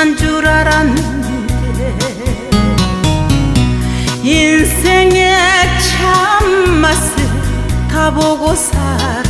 끝난 줄 알았는데 인생의 참맛을 다 보고 살아.